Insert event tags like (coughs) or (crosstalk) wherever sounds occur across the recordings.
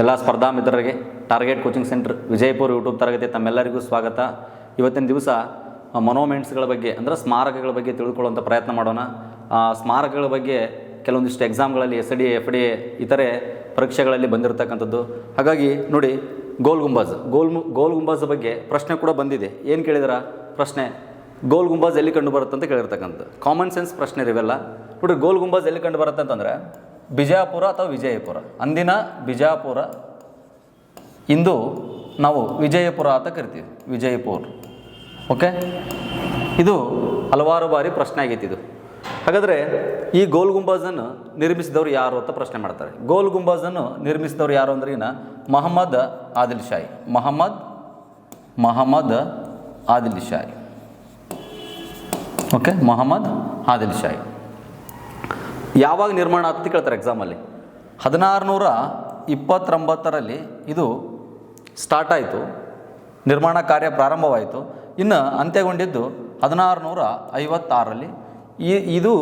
ಎಲ್ಲ ಸ್ಪರ್ಧಾ ಮಿತ್ರರಿಗೆ target coaching centre Vijayapura YouTube ತರಗತಿ ತಮ್ಮೆಲ್ಲರಿಗೂ ಸ್ವಾಗತ. ಇವತ್ತಿನ ದಿವಸ ಮೊನೋಮೆಂಟ್ಸ್ಗಳ ಬಗ್ಗೆ, ಅಂದರೆ ಸ್ಮಾರಕಗಳ ಬಗ್ಗೆ ತಿಳ್ಕೊಳ್ಳುವಂಥ ಪ್ರಯತ್ನ ಮಾಡೋಣ. ಸ್ಮಾರಕಗಳ ಬಗ್ಗೆ ಕೆಲವೊಂದಿಷ್ಟು ಎಕ್ಸಾಮ್ಗಳಲ್ಲಿ ಎಸ್ ಡಿ ಎಫ್ ಡಿ ಇತರೆ ಪರೀಕ್ಷೆಗಳಲ್ಲಿ ಬಂದಿರತಕ್ಕಂಥದ್ದು. ಹಾಗಾಗಿ ನೋಡಿ, ಗೋಲ್ ಗುಂಬಾಜ್, ಗೋಲ್ ಗೋಲ್ ಗುಂಬಾಜ್ ಬಗ್ಗೆ ಪ್ರಶ್ನೆ ಕೂಡ ಬಂದಿದೆ. ಏನು ಕೇಳಿದಾರ? ಪ್ರಶ್ನೆ, ಗೋಲ್ ಗುಂಬಾಜ್ ಎಲ್ಲಿ ಕಂಡು ಬರುತ್ತೆ ಅಂತ ಕೇಳಿರ್ತಕ್ಕಂಥದ್ದು. ಕಾಮನ್ ಸೆನ್ಸ್ ಪ್ರಶ್ನೆ ಇವೆಲ್ಲ. ನೋಡಿ ಗೋಲ್ ಗುಂಬಾಜ್ ಎಲ್ಲಿ ಕಂಡು ಬರುತ್ತೆ ಅಂತಂದರೆ ಬಿಜಾಪುರ ಅಥವಾ ವಿಜಯಪುರ? ಅಂದಿನ ಬಿಜಾಪುರ, ಇಂದು ನಾವು ವಿಜಯಪುರ ಅಂತ ಕರಿತೀವಿ, ವಿಜಯಪುರ. ಓಕೆ ಇದು ಹಲವಾರು ಬಾರಿ ಪ್ರಶ್ನೆ ಆಗೈತಿ ಇದು ಹಾಗಾದರೆ ಈ ಗೋಲ್ ಗುಂಬಾಜನ್ನು ನಿರ್ಮಿಸಿದವರು ಯಾರು ಅಂತ ಪ್ರಶ್ನೆ ಮಾಡ್ತಾರೆ. ಗೋಲ್ ಗುಂಬಾಜನ್ನು ನಿರ್ಮಿಸಿದವರು ಯಾರು ಅಂದ್ರೆ ಮಹಮ್ಮದ್ ಮೊಹಮ್ಮದ್ ಆದಿಲ್ ಶಾಹಿ. ಮೊಹಮ್ಮದ್ ಮೊಹಮ್ಮದ್ ಆದಿಲ್ ಶಾಹಿ. ಓಕೆ ಮೊಹಮ್ಮದ್ ಆದಿಲ್ ಶಾಹಿ. ಯಾವಾಗ ನಿರ್ಮಾಣ ಆಗುತ್ತೆ ಕೇಳ್ತಾರೆ ಎಕ್ಸಾಮಲ್ಲಿ ಹದಿನಾರು ನೂರ ಇಪ್ಪತ್ತೊಂಬತ್ತರಲ್ಲಿ ಇದು ಸ್ಟಾರ್ಟ್ ಆಯಿತು. ನಿರ್ಮಾಣ ಕಾರ್ಯ ಪ್ರಾರಂಭವಾಯಿತು. ಇನ್ನು ಅಂತ್ಯಗೊಂಡಿದ್ದು ಹದಿನಾರು ನೂರ ಐವತ್ತಾರರಲ್ಲಿ ಈ, ಇದು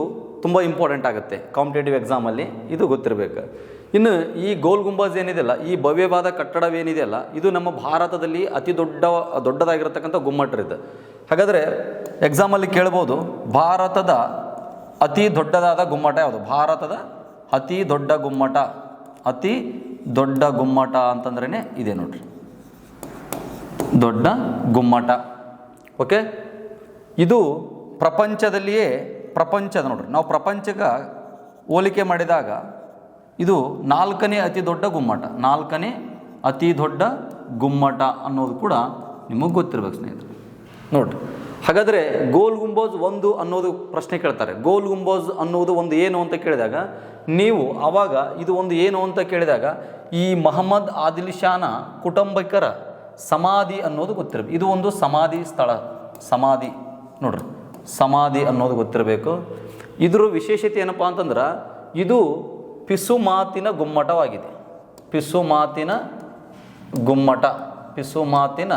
ತುಂಬ ಇಂಪಾರ್ಟೆಂಟ್ ಆಗುತ್ತೆ ಕಾಂಪಿಟೇಟಿವ್ ಎಕ್ಸಾಮಲ್ಲಿ ಇದು ಗೊತ್ತಿರಬೇಕು. ಇನ್ನು ಈ ಗೋಲ್ ಗುಂಬಾಜ್ ಏನಿದೆಯಲ್ಲ, ಈ ಭವ್ಯವಾದ ಕಟ್ಟಡವೇನಿದೆಯಲ್ಲ ಇದು ನಮ್ಮ ಭಾರತದಲ್ಲಿ ಅತಿ ದೊಡ್ಡ, ದೊಡ್ಡದಾಗಿರತಕ್ಕಂಥ ಗುಮ್ಮಟರಿದೆ ಹಾಗಾದರೆ ಎಕ್ಸಾಮಲ್ಲಿ ಕೇಳ್ಬೋದು, ಭಾರತದ ಅತಿ ದೊಡ್ಡದಾದ ಗುಮ್ಮಟ ಯಾವುದು? ಭಾರತದ ಅತಿ ದೊಡ್ಡ ಗುಮ್ಮಟ. ಅತಿ ದೊಡ್ಡ ಗುಮ್ಮಟ ಅಂತಂದ್ರೇ ಇದೆ ನೋಡ್ರಿ. ದೊಡ್ಡ ಗುಮ್ಮಟ. ಓಕೆ? ಇದು ಪ್ರಪಂಚದಲ್ಲಿಯೇ ಪ್ರಪಂಚದ ನೋಡ್ರಿ. ನಾವು ಪ್ರಪಂಚಕ್ಕೆ ಹೋಲಿಕೆ ಮಾಡಿದಾಗ ಇದು ನಾಲ್ಕನೇ ಅತಿ ದೊಡ್ಡ ಗುಮ್ಮಟ. ನಾಲ್ಕನೇ ಅತಿ ದೊಡ್ಡ ಗುಮ್ಮಟ ಅನ್ನೋದು ಕೂಡ ನಿಮಗೆ ಗೊತ್ತಿರ್ಬೇಕು ಸ್ನೇಹಿತರೆ. ನೋಡ್ರಿ. ಹಾಗಾದರೆ ಗೋಲ್ ಗುಂಬೋಜ್ ಒಂದು ಅನ್ನೋದು ಪ್ರಶ್ನೆ ಕೇಳ್ತಾರೆ. ಗೋಲ್ ಗುಂಬೋಜ್ ಅನ್ನೋದು ಒಂದು ಏನು ಅಂತ ಕೇಳಿದಾಗ, ನೀವು ಆವಾಗ ಇದು ಒಂದು ಏನು ಅಂತ ಕೇಳಿದಾಗ, ಈ ಮಹಮ್ಮದ್ ಆದಿಲ್ ಶಾನ ಕುಟುಂಬಕರ ಸಮಾಧಿ ಅನ್ನೋದು ಗೊತ್ತಿರಬೇಕು. ಇದು ಒಂದು ಸಮಾಧಿ ಸ್ಥಳ, ಸಮಾಧಿ ನೋಡ್ರಿ. ಸಮಾಧಿ ಅನ್ನೋದು ಗೊತ್ತಿರಬೇಕು. ಇದರ ವಿಶೇಷತೆ ಏನಪ್ಪ ಅಂತಂದ್ರೆ, ಇದು ಪಿಸು ಮಾತಿನ ಗುಮ್ಮಟವಾಗಿದೆ. ಪಿಸು ಮಾತಿನ ಗುಮ್ಮಟ, ಪಿಸು ಮಾತಿನ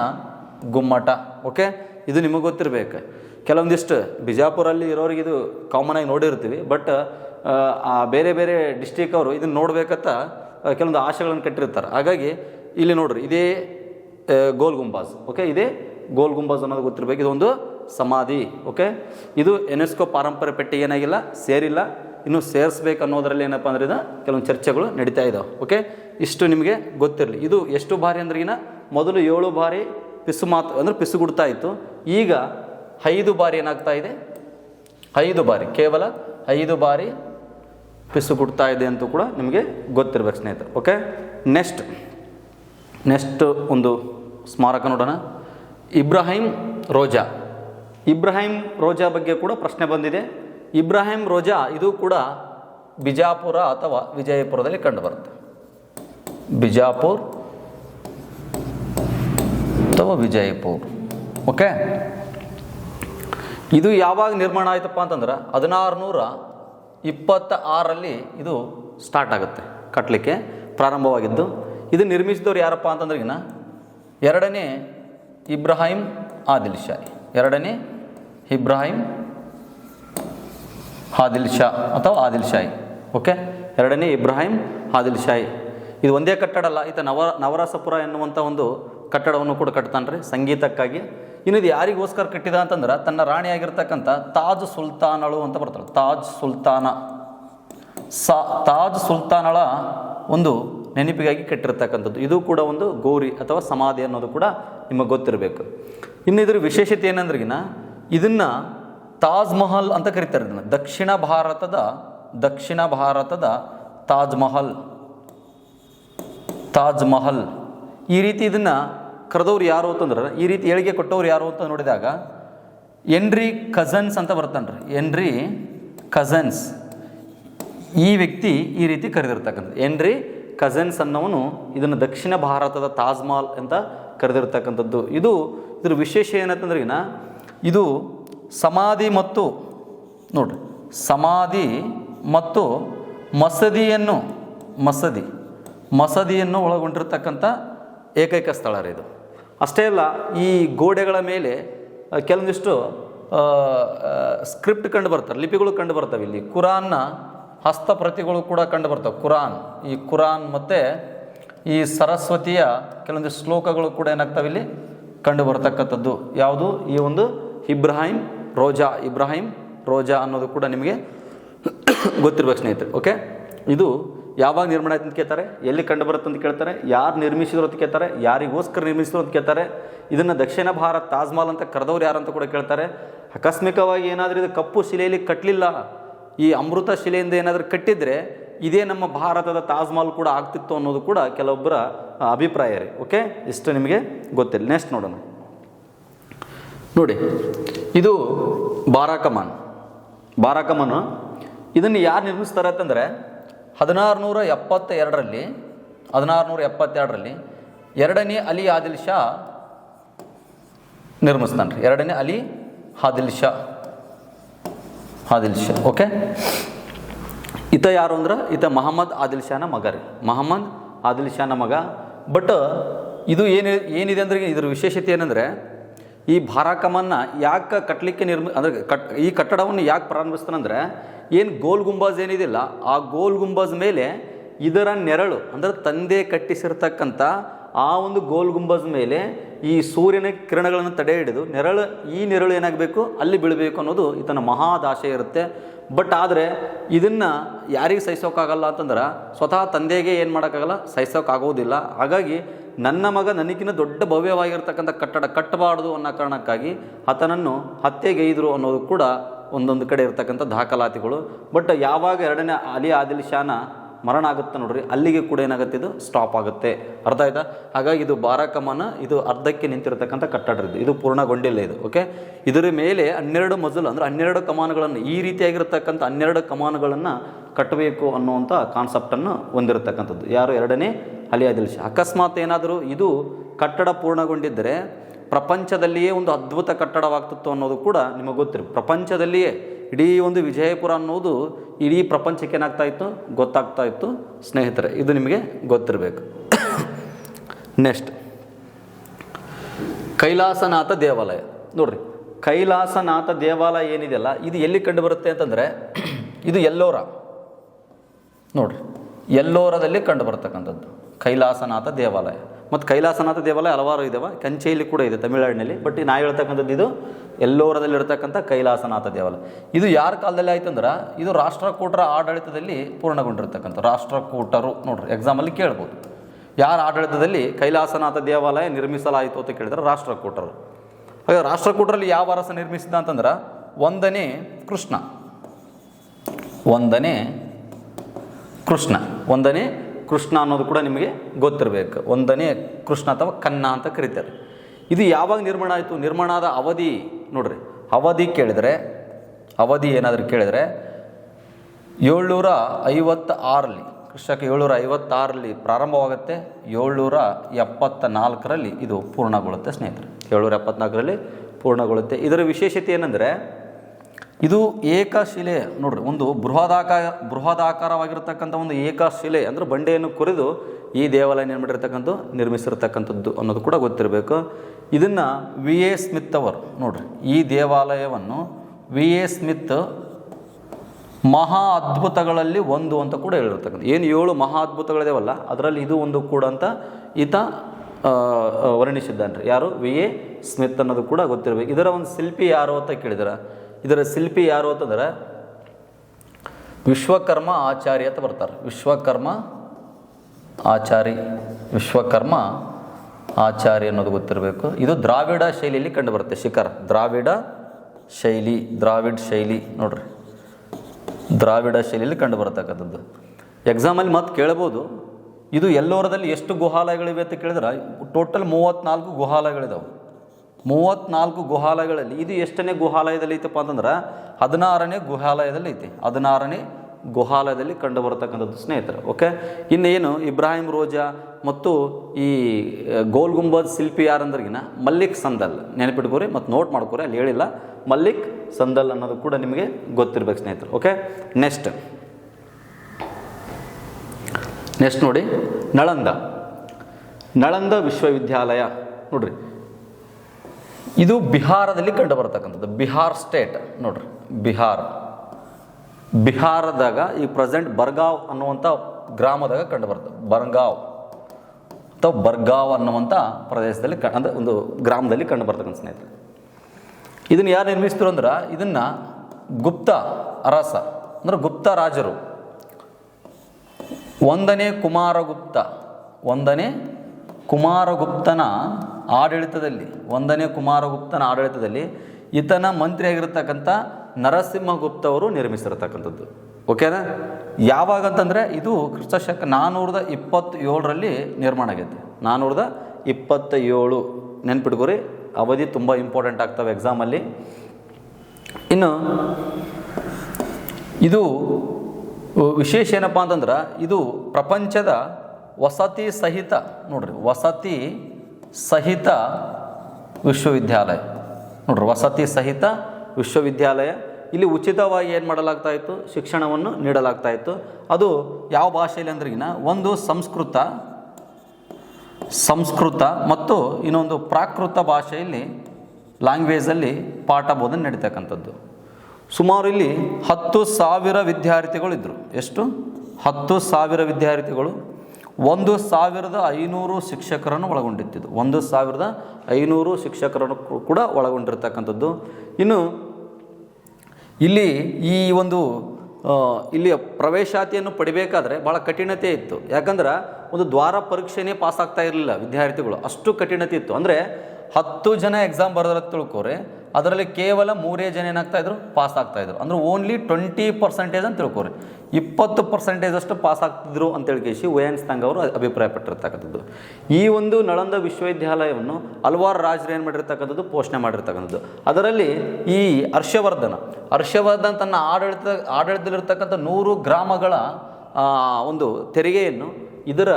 ಗುಮ್ಮಟ, ಓಕೆ? ಇದು ನಿಮಗೆ ಗೊತ್ತಿರಬೇಕು. ಕೆಲವೊಂದಿಷ್ಟು ಬಿಜಾಪುರಲ್ಲಿ ಇರೋರಿಗೆ ಇದು ಕಾಮನ್ ಆಗಿ ನೋಡಿರ್ತೀವಿ ಬಟ್ ಆ ಬೇರೆ ಬೇರೆ ಡಿಸ್ಟಿಕ್ ಅವರು ಇದನ್ನು ನೋಡ್ಬೇಕಂತ ಕೆಲವೊಂದು ಆಶೆಗಳನ್ನು ಕಟ್ಟಿರ್ತಾರೆ. ಹಾಗಾಗಿ ಇಲ್ಲಿ ನೋಡ್ರಿ, ಇದೇ ಗೋಲ್ ಗುಂಬಾಜ್ ಓಕೆ ಇದೇ ಗೋಲ್ ಗುಂಬಾಜ್ ಅನ್ನೋದು ಗೊತ್ತಿರಬೇಕು. ಇದೊಂದು ಸಮಾಧಿ ಓಕೆ ಇದು ಯುನೆಸ್ಕೋ ಪಾರಂಪರ್ಯ ಪೆಟ್ಟಿಗೆ ಏನಾಗಿಲ್ಲ, ಸೇರಿಲ್ಲ. ಇನ್ನು ಸೇರಿಸ್ಬೇಕು ಅನ್ನೋದರಲ್ಲಿ ಏನಪ್ಪ ಅಂದ್ರೆ ಇದು ಕೆಲವೊಂದು ಚರ್ಚೆಗಳು ನಡೀತಾ ಇದಾವೆ ಓಕೆ ಇಷ್ಟು ನಿಮಗೆ ಗೊತ್ತಿರಲಿ. ಇದು ಎಷ್ಟು ಬಾರಿ ಅಂದ್ರಿಗಿನ, ಮೊದಲು ಏಳು ಬಾರಿ ಪಿಸು ಮಾತು ಅಂದರೆ ಪಿಸುಗುಡ್ತಾ ಇತ್ತು. ಈಗ ಐದು ಬಾರಿ ಏನಾಗ್ತಾ ಇದೆ? ಐದು ಬಾರಿ, ಕೇವಲ ಐದು ಬಾರಿ ಪಿಸು ಕೊಡ್ತಾ ಇದೆ ಅಂತೂ ಕೂಡ ನಿಮಗೆ ಗೊತ್ತಿರ್ಬೇಕು ಸ್ನೇಹಿತರು, ಓಕೆ? ನೆಕ್ಸ್ಟ್ ನೆಕ್ಸ್ಟ್ ಒಂದು ಸ್ಮಾರಕ ನೋಡೋಣ. ಇಬ್ರಾಹಿಂ ರೋಜಾ. ಇಬ್ರಾಹಿಂ ರೋಜಾ ಬಗ್ಗೆ ಕೂಡ ಪ್ರಶ್ನೆ ಬಂದಿದೆ. ಇಬ್ರಾಹಿಂ ರೋಜಾ, ಇದು ಕೂಡ ಬಿಜಾಪುರ ಅಥವಾ ವಿಜಯಪುರದಲ್ಲಿ ಕಂಡುಬರುತ್ತೆ. ಬಿಜಾಪುರ್ ಅಥವಾ ವಿಜಯಪುರ? ಓಕೆ? ಇದು ಯಾವಾಗ ನಿರ್ಮಾಣ ಆಯ್ತಪ್ಪ ಅಂತಂದ್ರೆ ಹದಿನಾರು ನೂರ ಇಪ್ಪತ್ತ ಆರರಲ್ಲಿ ಇದು ಸ್ಟಾರ್ಟ್ ಆಗುತ್ತೆ ಕಟ್ಟಲಿಕ್ಕೆ ಪ್ರಾರಂಭವಾಗಿದ್ದು. ಇದು ನಿರ್ಮಿಸಿದವ್ರು ಯಾರಪ್ಪ ಅಂತಂದ್ರಿಗಿನ ಎರಡನೇ ಇಬ್ರಾಹಿಂ ಆದಿಲ್ ಶಾ ಎರಡನೇ ಇಬ್ರಾಹಿಂ ಆದಿಲ್ ಶಾ ಅಥವಾ ಆದಿಲ್ ಶಾಹಿ ಓಕೆ? ಎರಡನೇ ಇಬ್ರಾಹಿಂ ಆದಿಲ್ ಶಾಹಿ ಇದು ಒಂದೇ ಕಟ್ಟಡ ಅಲ್ಲ ಈತ ನವ ನವರಸಪುರ ಎನ್ನುವಂಥ ಒಂದು ಕಟ್ಟಡವನ್ನು ಕೂಡ ಕಟ್ತಾನೆ ರೀ ಸಂಗೀತಕ್ಕಾಗಿ ಇನ್ನು ಇದು ಯಾರಿಗೋಸ್ಕರ ಕಟ್ಟಿದ ಅಂತಂದ್ರೆ ತನ್ನ ರಾಣಿಯಾಗಿರ್ತಕ್ಕಂಥ ತಾಜ್ ಸುಲ್ತಾನಳು ಅಂತ ಬರ್ತಾರೆ ತಾಜ್ ಸುಲ್ತಾನ. ಸ, ತಾಜ್ ಸುಲ್ತಾನಳ ಒಂದು ನೆನಪಿಗಾಗಿ ಕಟ್ಟಿರ್ತಕ್ಕಂಥದ್ದು. ಇದು ಕೂಡ ಒಂದು ಗೌರಿ ಅಥವಾ ಸಮಾಧಿ ಅನ್ನೋದು ಕೂಡ ನಿಮಗೆ ಗೊತ್ತಿರಬೇಕು. ಇನ್ನು ಇದ್ರ ವಿಶೇಷತೆ ಏನಂದ್ರಿಗಿನ ಇದನ್ನು ತಾಜ್ ಮಹಲ್ ಅಂತ ಕರೀತಾರೆ ಇದನ್ನು. ದಕ್ಷಿಣ ಭಾರತದ ದಕ್ಷಿಣ ಭಾರತದ ತಾಜ್ ಮಹಲ್. ತಾಜ್ ಮಹಲ್. ಈ ರೀತಿ ಇದನ್ನು ಕರೆದವ್ರು ಯಾರು ಅಂತಂದ್ರೆ, ಈ ರೀತಿ ಏಳಿಗೆ ಕೊಟ್ಟವ್ರು ಯಾರು ಅಂತ ನೋಡಿದಾಗ ಎನ್ರಿ ಕಝನ್ಸ್ ಅಂತ ಬರ್ತಾನ್ರಿ ಎನ್ರಿ ಕಝನ್ಸ್ ಈ ವ್ಯಕ್ತಿ ಈ ರೀತಿ ಕರೆದಿರ್ತಕ್ಕಂಥ ಎನ್ರಿ ಕಝನ್ಸ್ ಅನ್ನೋನು ಇದನ್ನು ದಕ್ಷಿಣ ಭಾರತದ ತಾಜ್ ಮಹಲ್ ಅಂತ ಕರೆದಿರ್ತಕ್ಕಂಥದ್ದು. ಇದು ಇದ್ರ ವಿಶೇಷ ಏನಂತಂದ್ರೆ ಇನ್ನ, ಇದು ಸಮಾಧಿ ಮತ್ತು, ನೋಡ್ರಿ, ಸಮಾಧಿ ಮತ್ತು ಮಸದಿಯನ್ನು, ಮಸದಿ, ಮಸದಿಯನ್ನು ಒಳಗೊಂಡಿರ್ತಕ್ಕಂಥ ಏಕೈಕ ಸ್ಥಳ ರೀ ಇದು. ಅಷ್ಟೇ ಅಲ್ಲ, ಈ ಗೋಡೆಗಳ ಮೇಲೆ ಕೆಲವೊಂದಿಷ್ಟು ಸ್ಕ್ರಿಪ್ಟ್ ಕಂಡು ಬರ್ತಾರೆ ಲಿಪಿಗಳು ಕಂಡು ಬರ್ತವೆ ಇಲ್ಲಿ. ಕುರಾನ್ನ ಹಸ್ತಪ್ರತಿಗಳು ಕೂಡ ಕಂಡು ಬರ್ತವೆ, ಕುರಾನ್. ಈ ಕುರಾನ್ ಮತ್ತು ಈ ಸರಸ್ವತಿಯ ಕೆಲವೊಂದು ಶ್ಲೋಕಗಳು ಕೂಡ ಏನಾಗ್ತವೆ ಇಲ್ಲಿ? ಕಂಡು ಬರ್ತಕ್ಕಂಥದ್ದು. ಯಾವುದು? ಈ ಒಂದು ಇಬ್ರಾಹಿಂ ರೋಜಾ ಇಬ್ರಾಹಿಂ ರೋಜಾ ಅನ್ನೋದು ಕೂಡ ನಿಮಗೆ ಗೊತ್ತಿರ್ಬೇಕು ಸ್ನೇಹಿತರೆ, ಓಕೆ? ಇದು ಯಾವಾಗ ನಿರ್ಮಾಣ ಆಯ್ತು ಅಂತ ಕೇಳ್ತಾರೆ? ಎಲ್ಲಿ ಕಂಡು ಬರುತ್ತೆ ಅಂತ ಕೇಳ್ತಾರೆ? ಯಾರು ನಿರ್ಮಿಸಿದ್ರು ಅಂತ ಕೇಳ್ತಾರೆ? ಯಾರಿಗೋಸ್ಕರ ನಿರ್ಮಿಸಿದ್ರು ಅಂತ ಕೇಳ್ತಾರೆ? ಇದನ್ನು ದಕ್ಷಿಣ ಭಾರತ ತಾಜ್ಮಹಲ್ ಅಂತ ಕರೆದವ್ರು ಯಾರು ಅಂತ ಕೂಡ ಕೇಳ್ತಾರೆ. ಆಕಸ್ಮಿಕವಾಗಿ ಏನಾದರೂ ಇದು ಕಪ್ಪು ಶಿಲೆಯಲ್ಲಿ ಕಟ್ಟಲಿಲ್ಲ ಈ ಅಮೃತ ಶಿಲೆಯಿಂದ ಏನಾದರೂ ಕಟ್ಟಿದ್ರೆ ಇದೇ ನಮ್ಮ ಭಾರತದ ತಾಜ್ಮಹಲ್ ಕೂಡ ಆಗ್ತಿತ್ತು ಅನ್ನೋದು ಕೂಡ ಕೆಲವೊಬ್ಬರ ಅಭಿಪ್ರಾಯ ರೀ. ಓಕೆ ಇಷ್ಟು ನಿಮಗೆ ಗೊತ್ತಿಲ್ಲ. ನೆಕ್ಸ್ಟ್ ನೋಡೋಣ. ನೋಡಿ, ಇದು ಬಾರಾಕಮಾನ್. ಬಾರಾಕಮಾನು. ಇದನ್ನು ಯಾರು ನಿರ್ಮಿಸ್ತಾರೆ ಅಂತಂದರೆ ಹದಿನಾರು ನೂರ ಎಪ್ಪತ್ತ ಎರಡರಲ್ಲಿ ಹದಿನಾರು ನೂರ ಎಪ್ಪತ್ತೆರಡರಲ್ಲಿ ಎರಡನೇ ಅಲಿ ಆದಿಲ್ ಶಾ ನಿರ್ಮಿಸ್ತಾನೆ ರೀ ಎರಡನೇ ಅಲಿ ಆದಿಲ್ ಶಾ. ಆದಿಲ್ ಶಾ, ಓಕೆ? ಈತ ಯಾರು ಅಂದ್ರೆ? ಈತ ಮಹಮ್ಮದ್ ಆದಿಲ್ ಶಾನ ಮಗ ರೀ. ಮಹಮ್ಮದ್ ಆದಿಲ್ ಶಾನ ಮಗ. ಬಟ್ ಇದು ಏನು, ಏನಿದೆ ಅಂದ್ರೆ ಇದ್ರ ವಿಶೇಷತೆ ಏನಂದರೆ ಈ ಭಾರಾಕಮನ್ನ ಯಾಕೆ ಕಟ್ಟಲಿಕ್ಕೆ ನಿರ್ಮಿ, ಅಂದರೆ ಕಟ್, ಈ ಕಟ್ಟಡವನ್ನು ಯಾಕೆ ಪ್ರಾರಂಭಿಸ್ತಾನಂದರೆ, ಏನು ಗೋಲ್ ಗುಂಬಾಜ್ ಏನಿದಿಲ್ಲ, ಆ ಗೋಲ್ ಗುಂಬಾಜ್ ಮೇಲೆ ಇದರ ನೆರಳು, ಅಂದರೆ ತಂದೆ ಕಟ್ಟಿಸಿರ್ತಕ್ಕಂಥ ಆ ಒಂದು ಗೋಲ್ ಗುಂಬಾಜ್ ಮೇಲೆ ಈ ಸೂರ್ಯನ ಕಿರಣಗಳನ್ನು ತಡೆ ಹಿಡಿದು ನೆರಳು, ಈ ನೆರಳು ಏನಾಗಬೇಕು, ಅಲ್ಲಿ ಬೀಳಬೇಕು ಅನ್ನೋದು ಈತನ ಮಹಾದಾಶೆ ಇರುತ್ತೆ. ಬಟ್ ಆದರೆ ಇದನ್ನು ಯಾರಿಗೆ ಸಹಿಸೋಕ್ಕಾಗಲ್ಲ ಅಂತಂದ್ರೆ ಸ್ವತಃ ತಂದೆಗೆ ಏನು ಮಾಡೋಕ್ಕಾಗಲ್ಲ ಸಹಿಸೋಕ್ಕಾಗೋದಿಲ್ಲ ಹಾಗಾಗಿ ನನ್ನ ಮಗ ನನಗಿನ್ನ ದೊಡ್ಡ ಭವ್ಯವಾಗಿರ್ತಕ್ಕಂಥ ಕಟ್ಟಡ ಕಟ್ಟಬಾರ್ದು ಅನ್ನೋ ಕಾರಣಕ್ಕಾಗಿ ಆತನನ್ನು ಹತ್ಯೆಗೈದರು ಅನ್ನೋದು ಕೂಡ ಒಂದೊಂದು ಕಡೆ ಇರ್ತಕ್ಕಂಥ ದಾಖಲಾತಿಗಳು. ಬಟ್ ಯಾವಾಗ ಎರಡನೇ ಅಲಿ ಆದಿಲ್ ಶಾನ ಮರಣ ಆಗುತ್ತೆ ನೋಡ್ರಿ, ಅಲ್ಲಿಗೆ ಕೂಡ ಏನಾಗುತ್ತೆ ಇದು? ಸ್ಟಾಪ್ ಆಗುತ್ತೆ. ಅರ್ಥ ಆಯ್ತಾ? ಹಾಗಾಗಿ ಇದು ಬಾರಾಕಮನ, ಇದು ಅರ್ಧಕ್ಕೆ ನಿಂತಿರತಕ್ಕಂಥ ಕಟ್ಟಡ ಇದು ಇದು ಪೂರ್ಣಗೊಂಡಿಲ್ಲ ಇದು ಓಕೆ ಇದರ ಮೇಲೆ ಹನ್ನೆರಡು ಮಜಲು, ಅಂದರೆ ಹನ್ನೆರಡು ಕಮಾನುಗಳನ್ನು ಈ ರೀತಿಯಾಗಿರ್ತಕ್ಕಂಥ ಹನ್ನೆರಡು ಕಮಾನುಗಳನ್ನು ಕಟ್ಟಬೇಕು ಅನ್ನುವಂಥ ಕಾನ್ಸೆಪ್ಟನ್ನು ಹೊಂದಿರತಕ್ಕಂಥದ್ದು. ಯಾರು? ಎರಡನೇ ಅಲಿ ದಿಲ್ಶಾ ಅಕಸ್ಮಾತ್ ಏನಾದರೂ ಇದು ಕಟ್ಟಡ ಪೂರ್ಣಗೊಂಡಿದ್ದರೆ ಪ್ರಪಂಚದಲ್ಲಿಯೇ ಒಂದು ಅದ್ಭುತ ಕಟ್ಟಡವಾಗ್ತಿತ್ತು ಅನ್ನೋದು ಕೂಡ ನಿಮಗೆ ಗೊತ್ತಿರು ಪ್ರಪಂಚದಲ್ಲಿಯೇ ಇಡೀ ಒಂದು ವಿಜಯಪುರ ಅನ್ನೋದು ಇಡೀ ಪ್ರಪಂಚಕ್ಕೆ ಏನಾಗ್ತಾ ಇತ್ತು? ಗೊತ್ತಾಗ್ತಾ ಇತ್ತು. ಸ್ನೇಹಿತರೆ, ಇದು ನಿಮಗೆ ಗೊತ್ತಿರಬೇಕು. ನೆಕ್ಸ್ಟ್ (coughs) ಕೈಲಾಸನಾಥ ದೇವಾಲಯ. ನೋಡ್ರಿ, ಕೈಲಾಸನಾಥ ದೇವಾಲಯ ಏನಿದೆಯಲ್ಲ ಇದು ಎಲ್ಲಿ ಕಂಡು ಬರುತ್ತೆ ಅಂತಂದರೆ (coughs) ಇದು ಎಲ್ಲೋರ. ನೋಡ್ರಿ, ಎಲ್ಲೋರದಲ್ಲಿ ಕಂಡು ಬರ್ತಕ್ಕಂಥದ್ದು ಕೈಲಾಸನಾಥ ದೇವಾಲಯ. ಮತ್ತು ಕೈಲಾಸನಾಥ ದೇವಾಲಯ ಹಲವಾರು ಇದಾವೆ ಕಂಚೆಯಲ್ಲಿ ಕೂಡ ಇದೆ ತಮಿಳುನಾಡಿನಲ್ಲಿ ಬಟ್ ನಾ ಹೇಳ್ತಕ್ಕಂಥದ್ದು ಇದು ಎಲ್ಲೋರದಲ್ಲಿ ಇರತಕ್ಕಂಥ ಕೈಲಾಸನಾಥ ದೇವಾಲಯ. ಇದು ಯಾರ ಕಾಲದಲ್ಲಿ ಆಯ್ತು ಅಂದ್ರೆ, ಇದು ರಾಷ್ಟ್ರಕೂಟರ ಆಡಳಿತದಲ್ಲಿ ಪೂರ್ಣಗೊಂಡಿರ್ತಕ್ಕಂಥ, ರಾಷ್ಟ್ರಕೂಟರು ನೋಡ್ರಿ ಎಕ್ಸಾಮಲ್ಲಿ ಕೇಳ್ಬೋದು. ಯಾರ ಆಡಳಿತದಲ್ಲಿ ಕೈಲಾಸನಾಥ ದೇವಾಲಯ ನಿರ್ಮಿಸಲಾಯಿತು ಅಂತ ಕೇಳಿದ್ರೆ ರಾಷ್ಟ್ರಕೂಟರು. ಹಾಗೆ ರಾಷ್ಟ್ರಕೂಟರಲ್ಲಿ ಯಾವ ಅರಸ ನಿರ್ಮಿಸಿದ ಅಂತಂದ್ರೆ, ಒಂದನೇ ಕೃಷ್ಣ. ಒಂದನೇ ಕೃಷ್ಣ. ಒಂದನೇ ಕೃಷ್ಣ ಅನ್ನೋದು ಕೂಡ ನಿಮಗೆ ಗೊತ್ತಿರಬೇಕು. ಒಂದನೇ ಕೃಷ್ಣ ಅಥವಾ ಕನ್ನ ಅಂತ ಕರೀತಾರೆ. ಇದು ಯಾವಾಗ ನಿರ್ಮಾಣ ಆಯಿತು? ನಿರ್ಮಾಣ ಆದ ಅವಧಿ ನೋಡ್ರಿ. ಅವಧಿ ಕೇಳಿದರೆ, ಅವಧಿ ಏನಾದರೂ ಕೇಳಿದರೆ ಏಳ್ನೂರ ಐವತ್ತ ಆರಲ್ಲಿ ಕೃಷಕ ಏಳ್ನೂರ ಐವತ್ತಾರಲ್ಲಿ ಪ್ರಾರಂಭವಾಗುತ್ತೆ. ಏಳ್ನೂರ ಎಪ್ಪತ್ತ ನಾಲ್ಕರಲ್ಲಿ ಇದು ಪೂರ್ಣಗೊಳ್ಳುತ್ತೆ ಸ್ನೇಹಿತರೆ. ಏಳ್ನೂರ ಎಪ್ಪತ್ನಾಲ್ಕರಲ್ಲಿ ಪೂರ್ಣಗೊಳ್ಳುತ್ತೆ. ಇದರ ವಿಶೇಷತೆ ಏನಂದರೆ ಇದು ಏಕಶಿಲೆ ನೋಡ್ರಿ, ಒಂದು ಬೃಹದಾಕಾರ, ಬೃಹದಾಕಾರವಾಗಿರ್ತಕ್ಕಂಥ ಒಂದು ಏಕಶಿಲೆ ಅಂದರೆ ಬಂಡೆಯನ್ನು ಕುರಿದು ಈ ದೇವಾಲಯ ನಿರ್ಮಿಟ್ಟಿರ್ತಕ್ಕಂಥ ನಿರ್ಮಿಸಿರ್ತಕ್ಕಂಥದ್ದು ಅನ್ನೋದು ಕೂಡ ಗೊತ್ತಿರಬೇಕು. ಇದನ್ನು ವಿ. ಎ. ಸ್ಮಿತ್ ಅವರು ನೋಡ್ರಿ, ಈ ದೇವಾಲಯವನ್ನು ವಿ. ಎ. ಸ್ಮಿತ್ ಮಹಾ ಅದ್ಭುತಗಳಲ್ಲಿ ಒಂದು ಅಂತ ಕೂಡ ಹೇಳಿರ್ತಕ್ಕಂಥ ಏನು ಏಳು ಮಹಾ ಅದ್ಭುತಗಳಿದಾವಲ್ಲ, ಅದರಲ್ಲಿ ಇದು ಒಂದು ಕೂಡ ಅಂತ ಈತ ವರ್ಣಿಸಿದ್ದಾನೆ ರೀ ಯಾರು? ವಿ. ಎ. ಸ್ಮಿತ್ ಅನ್ನೋದು ಕೂಡ ಗೊತ್ತಿರಬೇಕು. ಇದರ ಒಂದು ಶಿಲ್ಪಿ ಯಾರು ಅಂತ ಕೇಳಿದಾರೆ? ಇದರ ಶಿಲ್ಪಿ ಯಾರು ಅಂತಂದ್ರೆ ವಿಶ್ವಕರ್ಮ ಆಚಾರ್ಯ ಅಂತ ಬರ್ತಾರೆ. ವಿಶ್ವಕರ್ಮ ಆಚಾರಿ, ವಿಶ್ವಕರ್ಮ ಆಚಾರ್ಯ ಅನ್ನೋದು ಗೊತ್ತಿರಬೇಕು. ಇದು ದ್ರಾವಿಡ ಶೈಲಿಯಲ್ಲಿ ಕಂಡುಬರುತ್ತೆ ಶಿಖರ. ದ್ರಾವಿಡ ಶೈಲಿ, ದ್ರಾವಿಡ್ ಶೈಲಿ ನೋಡ್ರಿ. ದ್ರಾವಿಡ ಶೈಲಿಯಲ್ಲಿ ಕಂಡು ಬರತಕ್ಕಂಥದ್ದು. ಎಕ್ಸಾಮಲ್ಲಿ ಮತ್ತೆ ಕೇಳ್ಬೋದು. ಇದು ಎಲ್ಲೋರದಲ್ಲಿ ಎಷ್ಟು ಗುಹಾಲಯಗಳಿವೆ ಅಂತ ಕೇಳಿದ್ರೆ ಟೋಟಲ್ ಮೂವತ್ತ್ನಾಲ್ಕು ಗುಹಾಲಯಗಳಿದಾವೆ. ಮೂವತ್ತ್ನಾಲ್ಕು ಗುಹಾಲಯಗಳಲ್ಲಿ, ಇದು ಎಷ್ಟನೇ ಗುಹಾಲಯದಲ್ಲಿ ಐತಪ್ಪ ಅಂತಂದ್ರೆ ಹದಿನಾರನೇ ಗುಹಾಲಯದಲ್ಲಿ ಐತಿ. ಹದಿನಾರನೇ ಗುಹಾಲಯದಲ್ಲಿ ಕಂಡು ಬರತಕ್ಕಂಥದ್ದು ಸ್ನೇಹಿತರು, ಓಕೆ? ಇನ್ನೇನು, ಇಬ್ರಾಹಿಂ ರೋಜಾ ಮತ್ತು ಈ ಗೋಲ್ ಗುಂಬದ್ ಶಿಲ್ಪಿ ಯಾರಂದ್ರಿಗಿನ? ಮಲ್ಲಿಕ್ ಸಂದಲ್. ನೆನಪಿಟ್ಕೋರಿ ಮತ್ತು ನೋಟ್ ಮಾಡ್ಕೋರಿ, ಅಲ್ಲಿ ಹೇಳಿಲ್ಲ. ಮಲ್ಲಿಕ್ ಸಂದಲ್ ಅನ್ನೋದು ಕೂಡ ನಿಮಗೆ ಗೊತ್ತಿರ್ಬೇಕು ಸ್ನೇಹಿತರು, ಓಕೆ? ನೆಕ್ಸ್ಟ್ ನೆಕ್ಸ್ಟ್ ನೋಡಿ, ನಳಂದ. ನಳಂದ ವಿಶ್ವವಿದ್ಯಾಲಯ. ನೋಡ್ರಿ ಇದು ಬಿಹಾರದಲ್ಲಿ ಕಂಡು ಬರ್ತಕ್ಕಂಥದ್ದು ಬಿಹಾರ್ ಸ್ಟೇಟ್ ನೋಡ್ರಿ, ಬಿಹಾರ. ಬಿಹಾರದಾಗ ಈ ಪ್ರೆಸೆಂಟ್ ಬರ್ಗಾವ್ ಅನ್ನುವಂಥ ಗ್ರಾಮದಾಗ ಕಂಡು ಬರ್ತದೆ ಬರ್ಗಾವ್. ಅಥವಾ ಬರ್ಗಾವ್ ಅನ್ನುವಂಥ ಪ್ರದೇಶದಲ್ಲಿ ಅಂದರೆ ಒಂದು ಗ್ರಾಮದಲ್ಲಿ ಕಂಡು ಬರ್ತಕ್ಕಂಥ ಸ್ನೇಹಿತರೆ. ಇದನ್ನು ಯಾರು ನಿರ್ಮಿಸಿದ್ರು ಅಂದ್ರೆ, ಇದನ್ನು ಗುಪ್ತ ಅರಸ, ಅಂದ್ರೆ ಗುಪ್ತ ರಾಜರು. ಒಂದನೇ ಕುಮಾರಗುಪ್ತ, ಒಂದನೇ ಕುಮಾರಗುಪ್ತನ ಆಡಳಿತದಲ್ಲಿ, ಒಂದನೇ ಕುಮಾರಗುಪ್ತನ ಆಡಳಿತದಲ್ಲಿ ಈತನ ಮಂತ್ರಿಯಾಗಿರ್ತಕ್ಕಂಥ ನರಸಿಂಹಗುಪ್ತ ಅವರು ನಿರ್ಮಿಸಿರ್ತಕ್ಕಂಥದ್ದು. ಓಕೆನಾ? ಯಾವಾಗ ಅಂತಂದರೆ ಇದು ಕ್ರಿಸ್ತಶಕ ನಾನ್ನೂರದ ಇಪ್ಪತ್ತೇಳರಲ್ಲಿ ನಿರ್ಮಾಣ ಆಗೈತೆ. ನಾನ್ನೂರದ ಇಪ್ಪತ್ತ ಏಳು ನೆನ್ಪಿಟ್ಕೋರಿ, ಅವಧಿ ತುಂಬ ಇಂಪಾರ್ಟೆಂಟ್ ಆಗ್ತವೆ ಎಕ್ಸಾಮಲ್ಲಿ ಇನ್ನು, ಇದು ವಿಶೇಷ ಏನಪ್ಪ ಅಂತಂದ್ರೆ, ಇದು ಪ್ರಪಂಚದ ವಸತಿ ಸಹಿತ, ನೋಡ್ರಿ, ವಸತಿ ಸಹಿತ ವಿಶ್ವವಿದ್ಯಾಲಯ. ನೋಡ್ರಿ, ವಸತಿ ಸಹಿತ ವಿಶ್ವವಿದ್ಯಾಲಯ. ಇಲ್ಲಿ ಉಚಿತವಾಗಿ ಏನು ಮಾಡಲಾಗ್ತಾ ಇತ್ತು? ಶಿಕ್ಷಣವನ್ನು ನೀಡಲಾಗ್ತಾ ಇತ್ತು. ಅದು ಯಾವ ಭಾಷೆಯಲ್ಲಿ ಅಂದ್ರಿಗಿನ ಒಂದು ಸಂಸ್ಕೃತ ಸಂಸ್ಕೃತ ಮತ್ತು ಇನ್ನೊಂದು ಪ್ರಾಕೃತ ಭಾಷೆಯಲ್ಲಿ ಲ್ಯಾಂಗ್ವೇಜಲ್ಲಿ ಪಾಠ ಬೋಧನೆ ನಡೀತಕ್ಕಂಥದ್ದು. ಸುಮಾರು ಇಲ್ಲಿ ಹತ್ತು ಸಾವಿರ ವಿದ್ಯಾರ್ಥಿಗಳು ಇದ್ದರು ಎಷ್ಟು? ಹತ್ತು ಸಾವಿರ ವಿದ್ಯಾರ್ಥಿಗಳು ಒಂದು ಸಾವಿರದ ಐನೂರು ಶಿಕ್ಷಕರನ್ನು ಒಳಗೊಂಡಿತ್ತಿದ್ದು ಒಂದು ಸಾವಿರದ ಐನೂರು ಶಿಕ್ಷಕರನ್ನು ಕೂಡ ಒಳಗೊಂಡಿರ್ತಕ್ಕಂಥದ್ದು. ಇನ್ನು ಇಲ್ಲಿ ಈ ಒಂದು ಇಲ್ಲಿಯ ಇಲ್ಲಿ ಪ್ರವೇಶಾತಿಯನ್ನು ಪಡಿಬೇಕಾದ್ರೆ ಭಾಳ ಕಠಿಣತೆ ಇತ್ತು. ಯಾಕಂದ್ರೆ ಒಂದು ದ್ವಾರ ಪರೀಕ್ಷೆನೇ ಪಾಸ್ ಆಗ್ತಾ ಇರಲಿಲ್ಲ ವಿದ್ಯಾರ್ಥಿಗಳು. ಅಷ್ಟು ಕಠಿಣತೆ ಇತ್ತು. ಅಂದರೆ ಹತ್ತು ಜನ ಎಕ್ಸಾಮ್ ಬರೋದ್ರ ತಿಳ್ಕೊರೆ, ಅದರಲ್ಲಿ ಕೇವಲ ಮೂರೇ ಜನ ಏನಾಗ್ತಾ ಇದ್ರು ಪಾಸ್ ಆಗ್ತಾ ಇದ್ರು. ಅಂದ್ರೆ ಓನ್ಲಿ ಟ್ವೆಂಟಿ ಪರ್ಸೆಂಟೇಜ್ ಅಂತ ತಿಳ್ಕೊರಿ. ಇಪ್ಪತ್ತು ಪರ್ಸೆಂಟೇಜ್ ಅಷ್ಟು ಪಾಸ್ ಆಗ್ತಿದ್ರು ಅಂತೇಳಿ ಕೇಸಿ ವಯನ್ಸ್ ತಂಗ ಅವರು ಅಭಿಪ್ರಾಯಪಟ್ಟಿರ್ತಕ್ಕಂಥದ್ದು ಈ ಒಂದು ನಳಂದ ವಿಶ್ವವಿದ್ಯಾಲಯವನ್ನು ಹಲವಾರು ರಾಜರು ಏನು ಮಾಡಿರ್ತಕ್ಕಂಥದ್ದು, ಪೋಷಣೆ ಮಾಡಿರ್ತಕ್ಕಂಥದ್ದು. ಅದರಲ್ಲಿ ಈ ಹರ್ಷವರ್ಧನ, ಹರ್ಷವರ್ಧನ್ ತನ್ನ ಆಡಳಿತ, ಆಡಳಿತದಲ್ಲಿರ್ತಕ್ಕಂಥ ನೂರು ಗ್ರಾಮಗಳ ಒಂದು ತೆರಿಗೆಯನ್ನು ಇದರ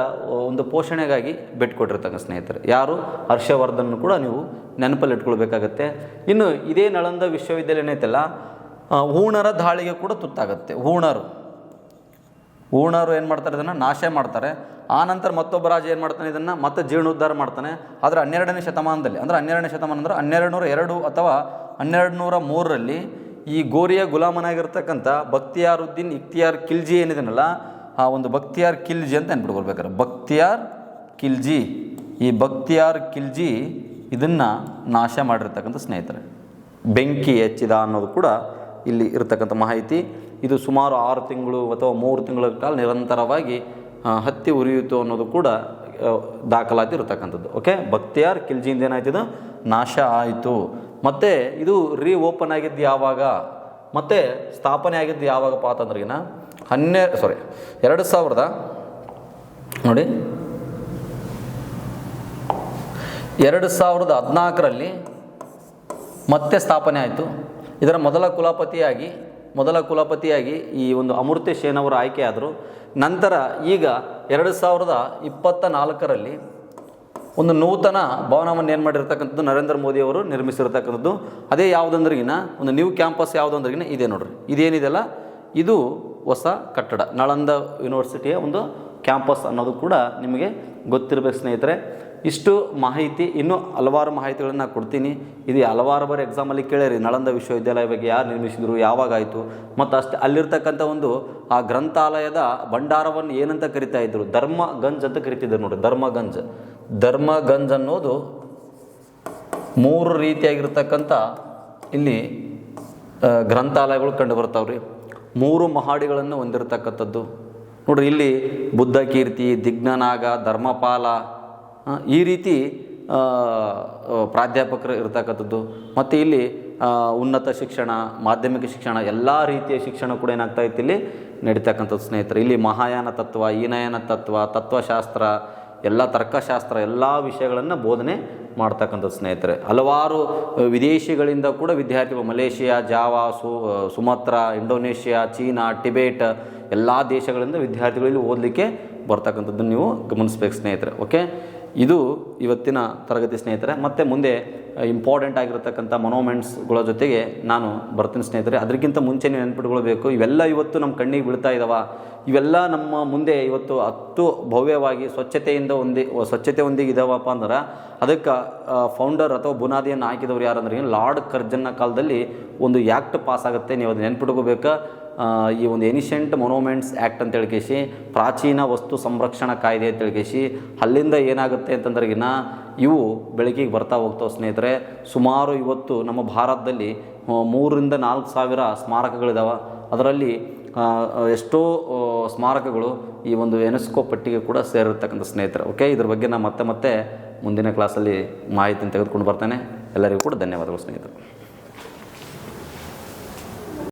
ಒಂದು ಪೋಷಣೆಗಾಗಿ ಬಿಟ್ಕೊಟ್ಟಿರ್ತಕ್ಕಂಥ ಸ್ನೇಹಿತರೆ. ಯಾರು? ಹರ್ಷವರ್ಧನ್ ಕೂಡ ನೀವು ನೆನಪಲ್ಲಿ ಇಟ್ಕೊಳ್ಬೇಕಾಗತ್ತೆ. ಇನ್ನು ಇದೇ ನಳಂದ ವಿಶ್ವವಿದ್ಯಾಲಯ ಏನೈತಲ್ಲ ಹೂಣರ ದಾಳಿಗೆ ಕೂಡ ತುತ್ತಾಗತ್ತೆ. ಹೂಣರು. ಹೂಣರು ಏನು ಮಾಡ್ತಾರೆ ಇದನ್ನು? ನಾಶ ಮಾಡ್ತಾರೆ. ಆನಂತರ ನಂತರ ಮತ್ತೊಬ್ಬ ರಾಜ ಏನು ಮಾಡ್ತಾನೆ ಇದನ್ನು? ಮತ್ತೆ ಜೀರ್ಣೋದ್ಧಾರ ಮಾಡ್ತಾನೆ. ಆದರೆ ಹನ್ನೆರಡನೇ ಶತಮಾನದಲ್ಲಿ, ಅಂದರೆ ಹನ್ನೆರಡನೇ ಶತಮಾನ ಅಂದರೆ ಹನ್ನೆರಡು ನೂರ ಎರಡು ಅಥವಾ ಹನ್ನೆರಡು ನೂರ ಮೂರರಲ್ಲಿ ಈ ಗೋರಿಯ ಗುಲಾಮನಾಗಿರ್ತಕ್ಕಂಥ ಬಕ್ತಿಯಾರುದ್ದೀನ್ ಇಖ್ತಿಯಾರ್ ಖಿಲ್ಜಿ ಏನಿದೆನಲ್ಲ ಆ ಒಂದು ಭಕ್ತಿಯಾರ್ ಕಿಲ್ಜಿ ಅಂತ ನೆನ್ಬಿಟ್ಟು ಬರ್ಬೇಕಾರೆ ಭಕ್ತಿಯಾರ್ ಕಿಲ್ಜಿ. ಈ ಭಕ್ತಿಯಾರ್ ಕಿಲ್ಜಿ ಇದನ್ನು ನಾಶ ಮಾಡಿರ್ತಕ್ಕಂಥ ಸ್ನೇಹಿತರೆ. ಬೆಂಕಿ ಹೆಚ್ಚಿದ ಅನ್ನೋದು ಕೂಡ ಇಲ್ಲಿ ಇರತಕ್ಕಂಥ ಮಾಹಿತಿ. ಇದು ಸುಮಾರು ಆರು ತಿಂಗಳು ಅಥವಾ ಮೂರು ತಿಂಗಳ ಕಾಲ ನಿರಂತರವಾಗಿ ಹತ್ತಿ ಉರಿಯಿತು ಅನ್ನೋದು ಕೂಡ ದಾಖಲಾತಿ ಇರತಕ್ಕಂಥದ್ದು. ಓಕೆ ಭಕ್ತಿಯಾರ್ ಕಿಲ್ಜಿಯಿಂದ ಏನಾಯ್ತಿದು ನಾಶ ಆಯಿತು. ಮತ್ತು ಇದು ರೀ ಓಪನ್ ಆಗಿದ್ದು ಯಾವಾಗ? ಮತ್ತು ಸ್ಥಾಪನೆ ಆಗಿದ್ದು ಯಾವಾಗಪ್ಪ ಅಂತಂದ್ರಿಗಿನ ಹನ್ನೆ ಸಾರಿ ಎರಡು ಸಾವಿರದ, ನೋಡಿ. ಎರಡು ಸಾವಿರದ ಹದಿನಾಲ್ಕರಲ್ಲಿ ಮತ್ತೆ ಸ್ಥಾಪನೆ ಆಯಿತು. ಇದರ ಮೊದಲ ಕುಲಪತಿಯಾಗಿ ಮೊದಲ ಕುಲಪತಿಯಾಗಿ ಈ ಒಂದು ಅವರು ಆಯ್ಕೆಯಾದರು ನಂತರ ಈಗ ಎರಡು ಸಾವಿರದ ಇಪ್ಪತ್ತ ನಾಲ್ಕರಲ್ಲಿ ಒಂದು ನೂತನ ಭವನವನ್ನು ಏನು ಮಾಡಿರ್ತಕ್ಕಂಥದ್ದು ನರೇಂದ್ರ ಮೋದಿ ಅವರು ನಿರ್ಮಿಸಿರ್ತಕ್ಕಂಥದ್ದು. ಅದೇ ಯಾವುದಂದ್ರಿಗಿನ, ಒಂದು ನ್ಯೂ ಕ್ಯಾಂಪಸ್ ಯಾವುದಂದ್ರಿಗಿನ ಇದೆ ನೋಡ್ರಿ. ಇದೇನಿದೆಲ್ಲ? ಇದು ಹೊಸ ಕಟ್ಟಡ, ನಳಂದ ಯೂನಿವರ್ಸಿಟಿಯ ಒಂದು ಕ್ಯಾಂಪಸ್ ಅನ್ನೋದು ಕೂಡ ನಿಮಗೆ ಗೊತ್ತಿರಬೇಕು ಸ್ನೇಹಿತರೆ. ಇಷ್ಟು ಮಾಹಿತಿ, ಇನ್ನೂ ಹಲವಾರು ಮಾಹಿತಿಗಳನ್ನು ಕೊಡ್ತೀನಿ. ಇದು ಹಲವಾರು ಬಾರಿ ಎಕ್ಸಾಮಲ್ಲಿ ಕೇಳಿರಿ, ನಳಂದ ವಿಶ್ವವಿದ್ಯಾಲಯ ಬಗ್ಗೆ ಯಾರು ನಿರ್ಮಿಸಿದರು, ಯಾವಾಗ ಆಯಿತು, ಮತ್ತು ಅಷ್ಟೇ ಅಲ್ಲಿರ್ತಕ್ಕಂಥ ಒಂದು ಆ ಗ್ರಂಥಾಲಯದ ಭಂಡಾರವನ್ನು ಏನಂತ ಕರಿತಾ ಇದ್ದರು ಧರ್ಮ ಗಂಜ್ ಅಂತ ಕರಿತಿದ್ದರು ನೋಡಿ ಧರ್ಮಗಂಜ್. ಧರ್ಮಗಂಜ್ ಅನ್ನೋದು ಮೂರು ರೀತಿಯಾಗಿರ್ತಕ್ಕಂಥ ಇಲ್ಲಿ ಗ್ರಂಥಾಲಯಗಳು ಕಂಡು ಬರ್ತಾವ್ರಿ. ಮೂರು ಮಹಡಿಗಳನ್ನು ಹೊಂದಿರತಕ್ಕಂಥದ್ದು. ನೋಡ್ರಿ, ಇಲ್ಲಿ ಬುದ್ಧ ಕೀರ್ತಿ, ದಿಗ್ನನಾಗ, ಧರ್ಮಪಾಲ ಈ ರೀತಿ ಪ್ರಾಧ್ಯಾಪಕರು ಇರ್ತಕ್ಕಂಥದ್ದು. ಮತ್ತು ಇಲ್ಲಿ ಉನ್ನತ ಶಿಕ್ಷಣ, ಮಾಧ್ಯಮಿಕ ಶಿಕ್ಷಣ, ಎಲ್ಲ ರೀತಿಯ ಶಿಕ್ಷಣ ಕೂಡ ಏನಾಗ್ತಾ ಇತ್ತು ಇಲ್ಲಿ ನಡೀತಕ್ಕಂಥದ್ದು ಸ್ನೇಹಿತರೆ. ಇಲ್ಲಿ ಮಹಾಯಾನ ತತ್ವ ಈನಯನ ತತ್ವ, ತತ್ವಶಾಸ್ತ್ರ, ಎಲ್ಲ ತರ್ಕಶಾಸ್ತ್ರ, ಎಲ್ಲ ವಿಷಯಗಳನ್ನು ಬೋಧನೆ ಮಾಡ್ತಕ್ಕಂಥದ್ದು ಸ್ನೇಹಿತರೆ. ಹಲವಾರು ವಿದೇಶಿಗಳಿಂದ ಕೂಡ ವಿದ್ಯಾರ್ಥಿಗಳು ಮಲೇಷಿಯಾ, ಜಾವಾ, ಸು ಸುಮತ್ರ, ಇಂಡೋನೇಷ್ಯಾ, ಚೀನಾ, ಟಿಬೇಟ್, ಎಲ್ಲ ದೇಶಗಳಿಂದ ವಿದ್ಯಾರ್ಥಿಗಳಲ್ಲಿ ಓದಲಿಕ್ಕೆ ಬರ್ತಕ್ಕಂಥದ್ದನ್ನು ನೀವು ಗಮನಿಸ್ಬೇಕು ಸ್ನೇಹಿತರೆ, ಓಕೆ? ಇದು ಇವತ್ತಿನ ತರಗತಿ ಸ್ನೇಹಿತರೆ, ಮತ್ತು ಮುಂದೆ ಇಂಪಾರ್ಟೆಂಟ್ ಆಗಿರತಕ್ಕಂಥ ಮೊನೋಮೆಂಟ್ಸ್ಗಳ ಜೊತೆಗೆ ನಾನು ಬರ್ತೀನಿ ಸ್ನೇಹಿತರೆ. ಅದಕ್ಕಿಂತ ಮುಂಚೆ ನೀವು ನೆನ್ಪಿಟ್ಕೊಳ್ಬೇಕು ಇವೆಲ್ಲ ಇವತ್ತು ನಮ್ಮ ಕಣ್ಣಿಗೆ ಬೀಳ್ತಾ ಇದ್ದಾವೆ ಇವೆಲ್ಲ ನಮ್ಮ ಮುಂದೆ ಇವತ್ತು ಹತ್ತು ಭವ್ಯವಾಗಿ ಸ್ವಚ್ಛತೆಯಿಂದ ಒಂದಿ ಸ್ವಚ್ಛತೆ ಒಂದಿಗೆ ಇದಾವಪ್ಪ ಅಂದ್ರೆ, ಅದಕ್ಕೆ ಫೌಂಡರ್ ಅಥವಾ ಬುನಾದಿಯನ್ನು ಹಾಕಿದವರು ಯಾರಂದ್ರೆ, ಲಾರ್ಡ್ ಕರ್ಜನ್ನ ಕಾಲದಲ್ಲಿ ಒಂದು ಆ್ಯಕ್ಟ್ ಪಾಸ್ ಆಗುತ್ತೆ, ನೀವು ಅದು ನೆನ್ಪಿಟ್ಕೋಬೇಕು. ಈ ಒಂದು ಎನಿಷೆಂಟ್ ಮೊನೋಮೆಂಟ್ಸ್ ಆ್ಯಕ್ಟ್ ಅಂತ ಹೇಳ್ಕೇಸಿ ಪ್ರಾಚೀನ ವಸ್ತು ಸಂರಕ್ಷಣಾ ಕಾಯ್ದೆ ಅಂತ ಹೇಳ್ಕೇಸಿ ಅಲ್ಲಿಂದ ಏನಾಗುತ್ತೆ ಅಂತಂದ್ರಗಿನ ಇವು ಬೆಳಕಿಗೆ ಬರ್ತಾ ಹೋಗ್ತಾವೆ ಸ್ನೇಹಿತರೆ. ಸುಮಾರು ಇವತ್ತು ನಮ್ಮ ಭಾರತದಲ್ಲಿ ಮೂರರಿಂದ ನಾಲ್ಕು ಸಾವಿರ ಸ್ಮಾರಕಗಳಿದಾವೆ. ಅದರಲ್ಲಿ ಎಷ್ಟೋ ಸ್ಮಾರಕಗಳು ಈ ಒಂದು ಎನೆಸ್ಕೋ ಪಟ್ಟಿಗೆ ಕೂಡ ಸೇರಿರ್ತಕ್ಕಂಥ ಸ್ನೇಹಿತರೆ. ಓಕೆ ಇದ್ರ ಬಗ್ಗೆ ನಾನು ಮತ್ತೆ ಮತ್ತೆ ಮುಂದಿನ ಕ್ಲಾಸಲ್ಲಿ ಮಾಹಿತಿಯನ್ನು ತೆಗೆದುಕೊಂಡು ಬರ್ತೇನೆ. ಎಲ್ಲರಿಗೂ ಕೂಡ ಧನ್ಯವಾದಗಳು ಸ್ನೇಹಿತರು.